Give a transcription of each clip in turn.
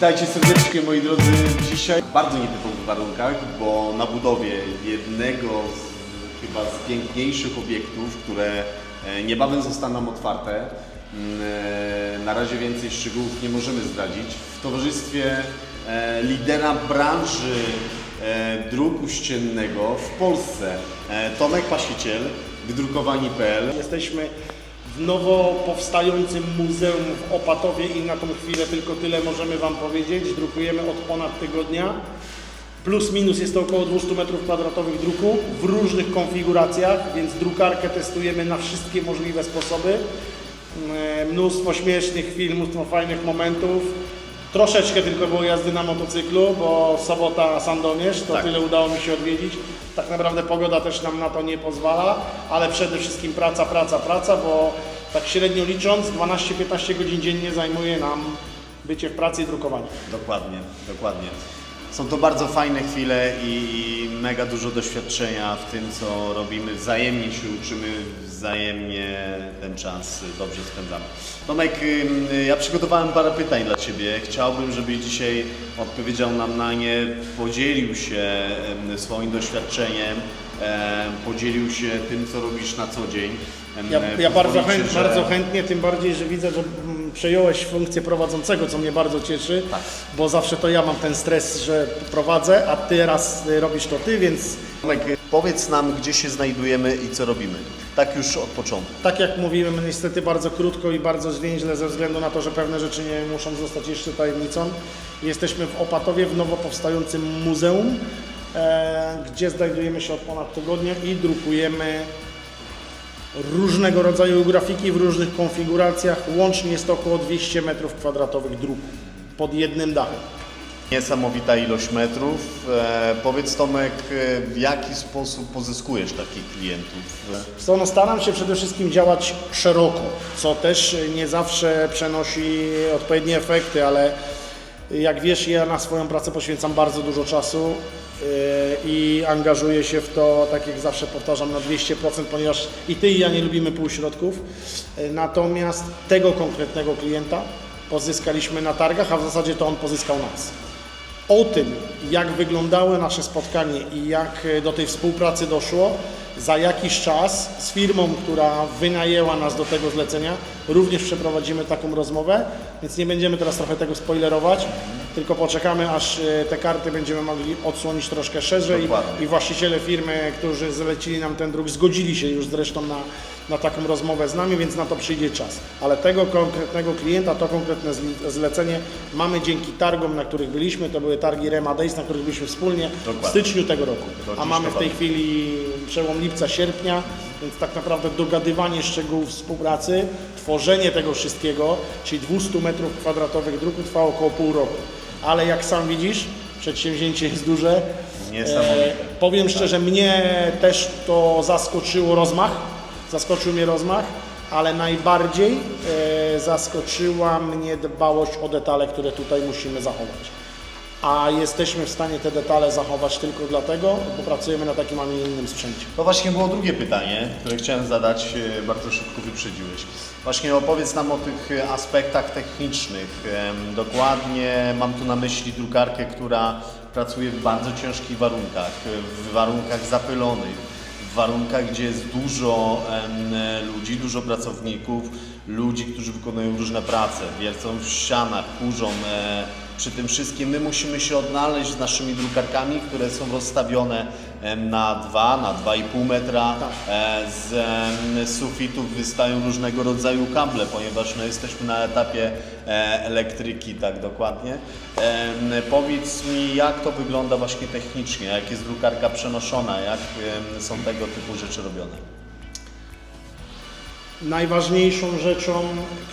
Witajcie serdecznie moi drodzy. Dzisiaj w bardzo nietypowych warunkach, bo na budowie jednego z chyba z piękniejszych obiektów, które e, niebawem zostaną otwarte. Mm, e, Na razie więcej szczegółów nie możemy zdradzić. W towarzystwie e, lidera branży druku ściennego w Polsce, Tomek Pasiciel, wydrukowani.pl. Jesteśmy w nowo powstającym muzeum w Opatowie i na tą chwilę tylko tyle możemy Wam powiedzieć. Drukujemy od ponad tygodnia. Plus minus jest to około 200 m2 druku w różnych konfiguracjach, więc drukarkę testujemy na wszystkie możliwe sposoby. E, Mnóstwo śmiesznych chwil, mnóstwo fajnych momentów. Troszeczkę tylko było jazdy na motocyklu, bo sobota Sandomierz, to Tak. tyle udało mi się odwiedzić. Tak naprawdę pogoda też nam na to nie pozwala, ale przede wszystkim praca, praca, praca, bo tak średnio licząc 12-15 godzin dziennie zajmuje nam bycie w pracy i drukowanie. Dokładnie, dokładnie. Są to bardzo fajne chwile i, mega dużo doświadczenia w tym, co robimy. Wzajemnie się uczymy, wzajemnie ten czas dobrze spędzamy. Tomek, ja przygotowałem parę pytań dla Ciebie. Chciałbym, żebyś dzisiaj odpowiedział nam na nie, podzielił się swoim doświadczeniem, em, podzielił się tym, co robisz na co dzień. Ja, ja bardzo, chęt, że- bardzo chętnie, tym bardziej, że widzę, że mm, przejąłeś funkcję prowadzącego, co mnie bardzo cieszy, Tak. bo zawsze to ja mam ten stres, że prowadzę, a teraz y, robisz to ty, więc Tomek, powiedz nam, gdzie się znajdujemy i co robimy. Tak już od początku. Tak jak mówiłem, niestety bardzo krótko i bardzo zwięźle ze względu na to, że pewne rzeczy nie muszą zostać jeszcze tajemnicą. Jesteśmy w Opatowie w nowo powstającym muzeum, gdzie znajdujemy się od ponad tygodnia i drukujemy różnego rodzaju grafiki w różnych konfiguracjach. Łącznie jest to około 200 m2 druku pod jednym dachem. Niesamowita ilość metrów. E, powiedz Tomek, e, w jaki sposób pozyskujesz takich klientów? Co, no staram się przede wszystkim działać szeroko, co też nie zawsze przenosi odpowiednie efekty, ale jak wiesz, ja na swoją pracę poświęcam bardzo dużo czasu i angażuję się w to, tak jak zawsze powtarzam, na 200%, ponieważ i ty i ja nie lubimy półśrodków. Yy, Natomiast tego konkretnego klienta pozyskaliśmy na targach, a w zasadzie to on pozyskał nas. O tym, jak wyglądały nasze spotkanie i jak e, do tej współpracy doszło, za jakiś czas z firmą, która wynajęła nas do tego zlecenia, również przeprowadzimy taką rozmowę, więc nie będziemy teraz trochę tego spoilerować, tylko poczekamy, aż e, te karty będziemy mogli odsłonić troszkę szerzej Dokładnie. i właściciele firmy, którzy zlecili nam ten druk, zgodzili się już zresztą na, na taką rozmowę z nami, więc na to przyjdzie czas. Ale tego konkretnego klienta, to konkretne zlecenie mamy dzięki targom, na których byliśmy. To były targi Rema Days, na których byliśmy wspólnie Dokładnie. w styczniu tego roku. A dziś mamy w tej chwili przełom lipca, sierpnia, więc tak naprawdę dogadywanie szczegółów współpracy, tworzenie tego wszystkiego, czyli 200 metrów kwadratowych druku trwa około pół roku. Ale jak sam widzisz, przedsięwzięcie jest duże. Niesamowite. E, powiem szczerze, mnie też to zaskoczyło rozmach. Zaskoczył mnie rozmach, ale najbardziej e, zaskoczyła mnie dbałość o detale, które tutaj musimy zachować. A jesteśmy w stanie te detale zachować tylko dlatego, bo pracujemy na takim, a nie innym sprzęcie. To właśnie było drugie pytanie, które chciałem zadać, e, bardzo szybko wyprzedziłeś. Właśnie opowiedz nam o tych e, aspektach technicznych. Dokładnie mam tu na myśli drukarkę, która pracuje w bardzo ciężkich warunkach, w warunkach zapylonych, w warunkach, gdzie jest dużo e, ludzi, dużo pracowników, ludzi, którzy wykonują różne prace, wiercą w ścianach, kurzą. Przy tym wszystkim my musimy się odnaleźć z naszymi drukarkami, które są rozstawione na 2, na 2,5 metra. E, z sufitów wystają różnego rodzaju kable, ponieważ no, jesteśmy na etapie e, elektryki, tak dokładnie. Powiedz mi, jak to wygląda właśnie technicznie, jak jest drukarka przenoszona, jak są tego typu rzeczy robione. Najważniejszą rzeczą,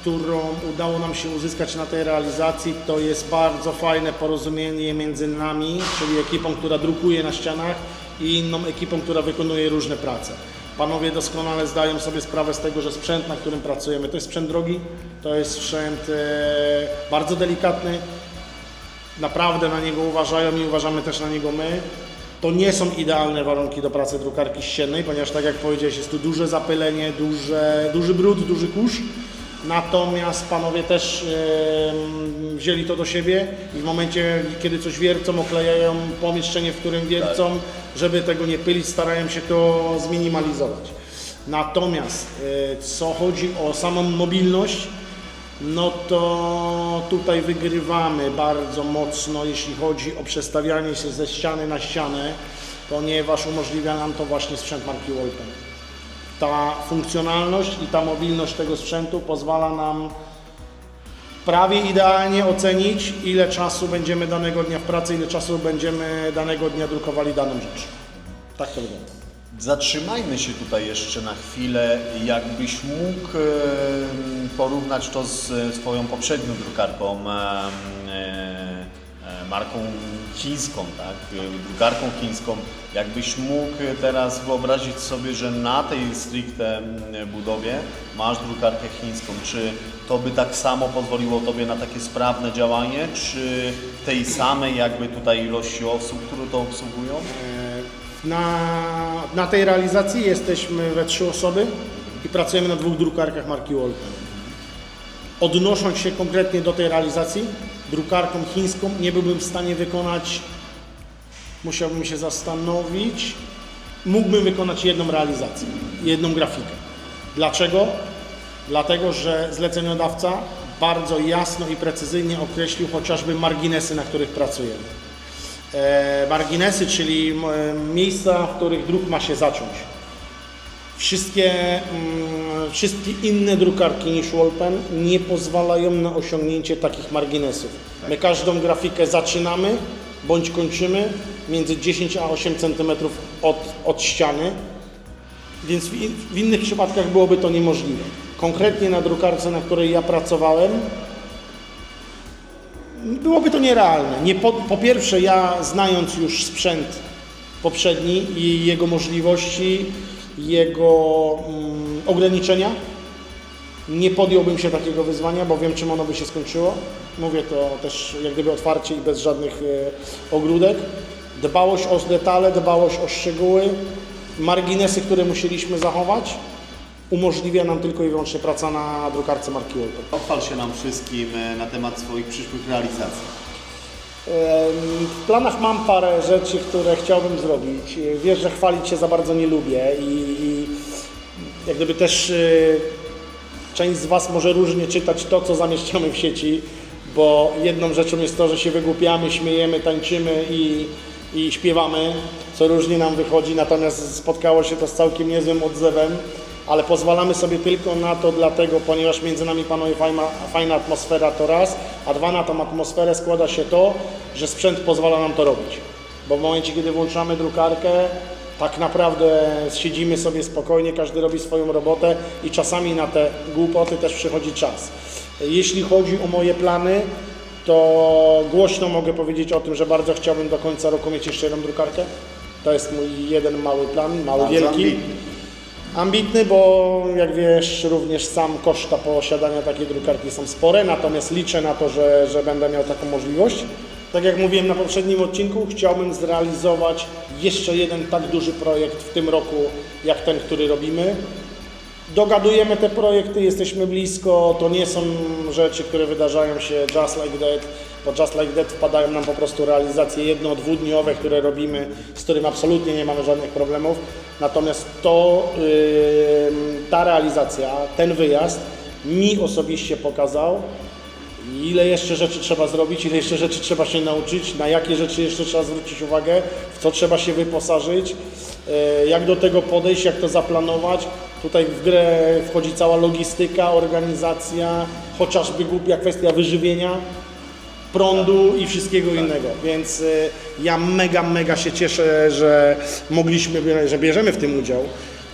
którą udało nam się uzyskać na tej realizacji, to jest bardzo fajne porozumienie między nami, czyli ekipą, która drukuje na ścianach i inną ekipą, która wykonuje różne prace. Panowie doskonale zdają sobie sprawę z tego, że sprzęt, na którym pracujemy, to jest sprzęt drogi, to jest sprzęt e, bardzo delikatny, naprawdę na niego uważają i uważamy też na niego my. To nie są idealne warunki do pracy drukarki ściennej, ponieważ tak jak powiedziałeś, jest tu duże zapylenie, duże, duży brud, duży kurz, Natomiast panowie też em, wzięli to do siebie i w momencie, kiedy coś wiercą, oklejają pomieszczenie, w którym wiercą, żeby tego nie pylić, starają się to zminimalizować. Natomiast e, co chodzi o samą mobilność, no to tutaj wygrywamy bardzo mocno, jeśli chodzi o przestawianie się ze ściany na ścianę, ponieważ umożliwia nam to właśnie sprzęt marki Wolpen. Ta funkcjonalność i ta mobilność tego sprzętu pozwala nam prawie idealnie ocenić, ile czasu będziemy danego dnia w pracy, ile czasu będziemy danego dnia drukowali daną rzecz. Tak to wygląda. Zatrzymajmy się tutaj jeszcze na chwilę. Jakbyś mógł e, porównać to z swoją poprzednią drukarką, e, e, e, marką chińską, tak? E, Drukarką chińską. Jakbyś mógł teraz wyobrazić sobie, że na tej stricte budowie masz drukarkę chińską. Czy to by tak samo pozwoliło Tobie na takie sprawne działanie, czy tej samej jakby tutaj ilości osób, które to obsługują? Na, na tej realizacji jesteśmy we trzy osoby i pracujemy na dwóch drukarkach marki Wolpen. Odnosząc się konkretnie do tej realizacji, drukarką chińską nie byłbym w stanie wykonać, musiałbym się zastanowić, mógłbym wykonać jedną realizację, jedną grafikę. Dlaczego? Dlatego, że zleceniodawca bardzo jasno i precyzyjnie określił chociażby marginesy, na których pracujemy. E, marginesy, czyli miejsca, w których druk ma się zacząć. Wszystkie, mm, wszystkie inne drukarki niż Wallpen nie pozwalają na osiągnięcie takich marginesów. My każdą grafikę zaczynamy bądź kończymy między 10 a 8 cm od, od ściany, więc w, in- w innych przypadkach byłoby to niemożliwe. Konkretnie na drukarce, na której ja pracowałem, byłoby to nierealne. Nie po, po pierwsze, ja znając już sprzęt poprzedni i jego możliwości, jego mm, ograniczenia, nie podjąłbym się takiego wyzwania, bo wiem, czym ono by się skończyło. Mówię to też jak gdyby otwarcie i bez żadnych e, ogródek. Dbałość o detale, dbałość o szczegóły, marginesy, które musieliśmy zachować, umożliwia nam tylko i wyłącznie praca na drukarce marki Wolper. Pochwal się nam wszystkim e, na temat swoich przyszłych realizacji. W planach mam parę rzeczy, które chciałbym zrobić. Wiesz, że chwalić się za bardzo nie lubię i, i jak gdyby też y, część z Was może różnie czytać to, co zamieszczamy w sieci, bo jedną rzeczą jest to, że się wygłupiamy, śmiejemy, tańczymy i, i śpiewamy, co różnie nam wychodzi, natomiast spotkało się to z całkiem niezłym odzewem, ale pozwalamy sobie tylko na to dlatego, ponieważ między nami panuje fajna, fajna atmosfera to raz, a dwa na tą atmosferę składa się to, że sprzęt pozwala nam to robić. Bo w momencie, kiedy włączamy drukarkę, tak naprawdę siedzimy sobie spokojnie, każdy robi swoją robotę i czasami na te głupoty też przychodzi czas. Jeśli chodzi o moje plany, to głośno mogę powiedzieć o tym, że bardzo chciałbym do końca roku mieć jeszcze jedną drukarkę. To jest mój jeden mały plan, mały, Bardzo wielki. ambitny. Ambitny, bo jak wiesz, również sam koszta posiadania takiej drukarki są spore, natomiast liczę na to, że, że będę miał taką możliwość. Tak jak mówiłem na poprzednim odcinku, chciałbym zrealizować jeszcze jeden tak duży projekt w tym roku, jak ten, który robimy. Dogadujemy te projekty, jesteśmy blisko, to nie są rzeczy, które wydarzają się just like that, bo just like that wpadają nam po prostu realizacje jedno, dwudniowe, które robimy, z którym absolutnie nie mamy żadnych problemów. Natomiast to, yy, ta realizacja, ten wyjazd mi osobiście pokazał, ile jeszcze rzeczy trzeba zrobić, ile jeszcze rzeczy trzeba się nauczyć, na jakie rzeczy jeszcze trzeba zwrócić uwagę, w co trzeba się wyposażyć, e, jak do tego podejść, jak to zaplanować. Tutaj w grę wchodzi cała logistyka, organizacja, chociażby głupia kwestia wyżywienia, prądu i wszystkiego innego. Więc y, ja mega, mega się cieszę, że mogliśmy, że bierzemy w tym udział,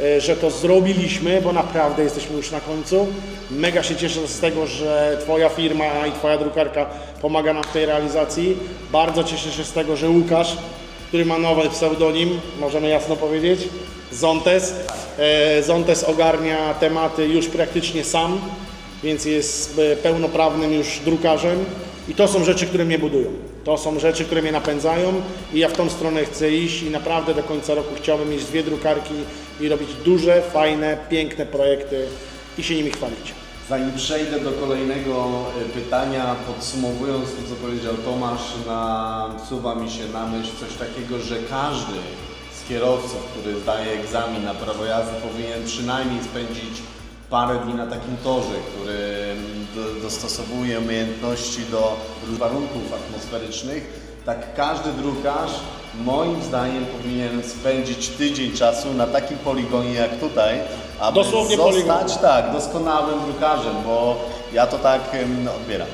y, że to zrobiliśmy, bo naprawdę jesteśmy już na końcu. Mega się cieszę z tego, że Twoja firma i Twoja drukarka pomaga nam w tej realizacji. Bardzo cieszę się z tego, że Łukasz, który ma nowy pseudonim, możemy jasno powiedzieć, Zontes. E, Zontes ogarnia tematy już praktycznie sam, więc jest e, pełnoprawnym już drukarzem. I to są rzeczy, które mnie budują. To są rzeczy, które mnie napędzają i ja w tą stronę chcę iść i naprawdę do końca roku chciałbym mieć dwie drukarki i robić duże, fajne, piękne projekty i się nimi chwalić. Zanim przejdę do kolejnego e, pytania, podsumowując to, co powiedział Tomasz, nasuwa mi się na myśl coś takiego, że każdy z kierowców, który zdaje egzamin na prawo jazdy, powinien przynajmniej spędzić parę dni na takim torze, który do, dostosowuje umiejętności do warunków atmosferycznych. Tak każdy drukarz moim zdaniem powinien spędzić tydzień czasu na takim poligonie jak tutaj, aby Dosłownie zostać poligon. tak, doskonałym drukarzem, bo ja to tak em, odbieram.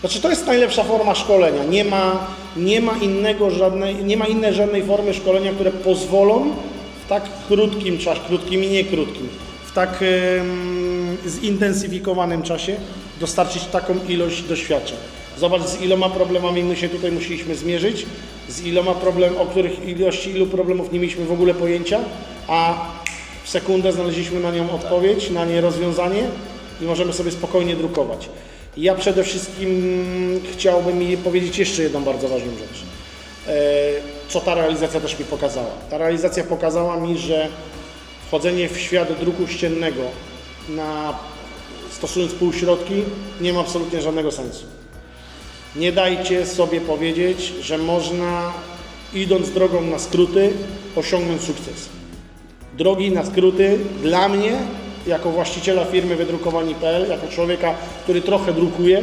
Znaczy to jest najlepsza forma szkolenia. Nie ma, nie ma innego żadnej, nie ma innej żadnej formy szkolenia, które pozwolą w tak krótkim czasie, krótkim i nie krótkim, w tak em, zintensyfikowanym czasie dostarczyć taką ilość doświadczeń. Zobacz z iloma problemami my się tutaj musieliśmy zmierzyć, z iloma problem, o których ilości ilu problemów nie mieliśmy w ogóle pojęcia, a w sekundę znaleźliśmy na nią odpowiedź, na nie rozwiązanie i możemy sobie spokojnie drukować. Ja przede wszystkim chciałbym powiedzieć jeszcze jedną bardzo ważną rzecz, e, co ta realizacja też mi pokazała. Ta realizacja pokazała mi, że wchodzenie w świat druku ściennego na stosując półśrodki nie ma absolutnie żadnego sensu. Nie dajcie sobie powiedzieć, że można idąc drogą na skróty osiągnąć sukces. Drogi na skróty dla mnie, jako właściciela firmy wydrukowani.pl, jako człowieka, który trochę drukuje,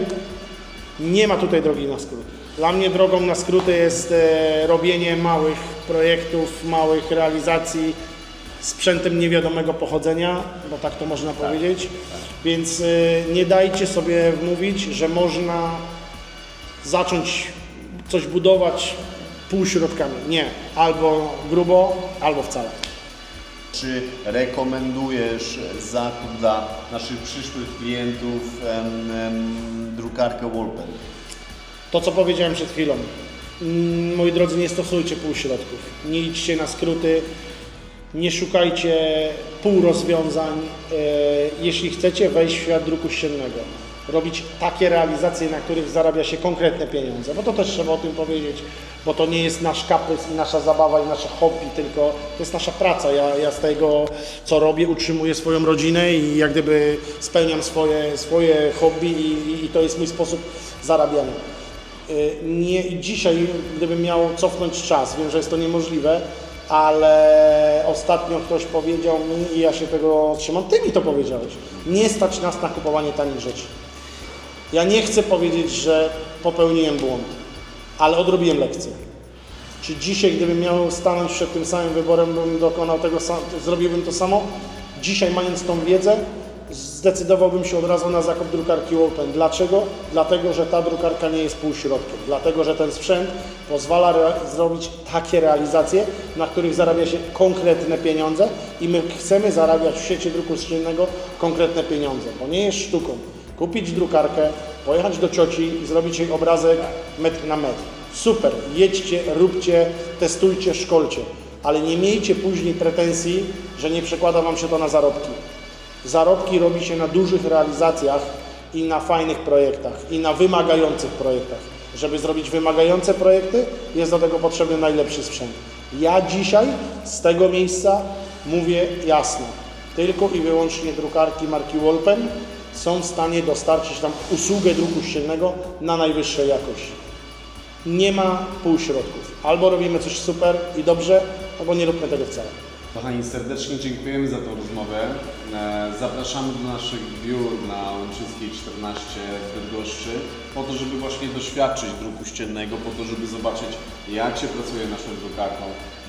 nie ma tutaj drogi na skróty. Dla mnie drogą na skróty jest e, robienie małych projektów, małych realizacji sprzętem niewiadomego pochodzenia, bo tak to można powiedzieć. Więc e, nie dajcie sobie mówić, że można zacząć coś budować półśrodkami. Nie. Albo grubo, albo wcale. Czy rekomendujesz zakup dla naszych przyszłych klientów em, em, drukarkę Wallpen? To, co powiedziałem przed chwilą. Mm, Moi drodzy, nie stosujcie półśrodków. Nie idźcie na skróty. Nie szukajcie półrozwiązań. E, Jeśli chcecie wejść w świat druku ściennego, robić takie realizacje, na których zarabia się konkretne pieniądze, bo to też trzeba o tym powiedzieć, bo to nie jest nasz kaprys i nasza zabawa i nasze hobby, tylko to jest nasza praca. Ja, ja z tego, co robię, utrzymuję swoją rodzinę i jak gdyby spełniam swoje, swoje hobby i, i to jest mój sposób zarabiania. Y, Nie, dzisiaj, gdybym miał cofnąć czas, wiem, że jest to niemożliwe, ale ostatnio ktoś powiedział mi i ja się tego trzymam, ty mi to powiedziałeś. Nie stać nas na kupowanie tanich rzeczy. Ja nie chcę powiedzieć, że popełniłem błąd, ale odrobiłem lekcję. Czy dzisiaj, gdybym miał stanąć przed tym samym wyborem, bym dokonał tego zrobiłbym to samo? Dzisiaj, mając tą wiedzę, zdecydowałbym się od razu na zakup drukarki Open. Dlaczego? Dlatego, że ta drukarka nie jest półśrodkiem. Dlatego, że ten sprzęt pozwala zrobić takie realizacje, na których zarabia się konkretne pieniądze i my chcemy zarabiać w sieci druku ściennego konkretne pieniądze, bo nie jest sztuką. Kupić drukarkę, pojechać do cioci i zrobić jej obrazek metr na metr. Super, jedźcie, róbcie, testujcie, szkolcie, ale nie miejcie później pretensji, że nie przekłada Wam się to na zarobki. Zarobki robi się na dużych realizacjach i na fajnych projektach i na wymagających projektach. Żeby zrobić wymagające projekty, jest do tego potrzebny najlepszy sprzęt. Ja dzisiaj z tego miejsca mówię jasno. Tylko i wyłącznie drukarki marki Wallpen są w stanie dostarczyć nam usługę druku ściennego na najwyższej jakości. Nie ma półśrodków. Albo robimy coś super i dobrze, albo nie róbmy tego wcale. Kochani, serdecznie dziękujemy za tą rozmowę. E, Zapraszamy do naszych biur na Łęczyńskiej 14 w Bydgoszczy po to, żeby właśnie doświadczyć druku ściennego, po to, żeby zobaczyć jak się pracuje naszą drukarką,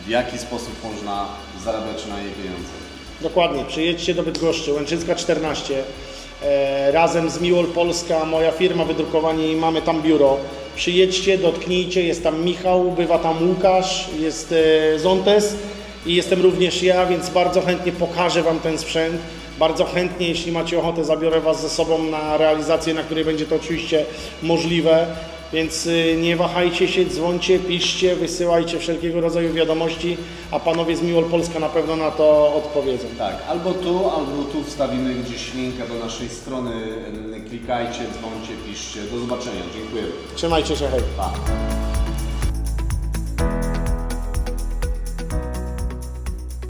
w jaki sposób można zarabiać na jej pieniądze. Dokładnie, przyjedźcie do Bydgoszczy, Łęczyńska 14. E, razem z Miłol Polska, moja firma wydrukowanie i mamy tam biuro. Przyjedźcie, dotknijcie, jest tam Michał, bywa tam Łukasz, jest e, Zontes i jestem również ja, więc bardzo chętnie pokażę Wam ten sprzęt. Bardzo chętnie, jeśli macie ochotę, zabiorę Was ze sobą na realizację, na której będzie to oczywiście możliwe. Więc y, nie wahajcie się, dzwońcie, piszcie, wysyłajcie wszelkiego rodzaju wiadomości, a panowie z Miłol Polska na pewno na to odpowiedzą. Tak, albo tu, albo tu wstawimy gdzieś linka do naszej strony. Klikajcie, dzwońcie, piszcie. Do zobaczenia. Dziękuję. Trzymajcie się, hej. Pa.